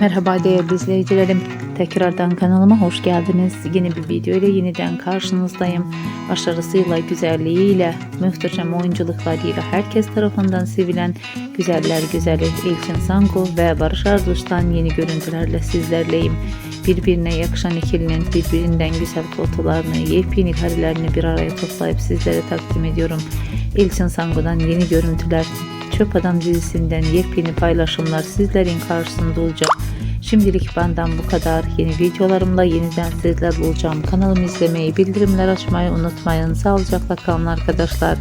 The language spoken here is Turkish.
Merhaba değerli izleyicilerim. Tekrardan kanalıma hoş geldiniz. Yeni bir video ile yeniden karşınızdayım. Başarısıyla, güzelliğiyle, muhteşem oyunculuklarıyla herkes tarafından sevilen güzeller güzeli İlkin Sangu ve Barış Arduç'tan yeni görüntülerle sizlerleyim. Birbirine yakışan ikilinin birbirinden güzel fotolarını, yepyeni karelerini bir araya toplayıp sizlere takdim ediyorum. İlkin Sangu'dan yeni görüntüler, Çöp Adam dizisinden yepyeni paylaşımlar sizlerin karşısında olacak. Şimdilik benden bu kadar. Yeni videolarımla yeniden sizler bulacağım. Kanalımı izlemeyi, bildirimler açmayı unutmayın. Sağlıcakla kalın arkadaşlar.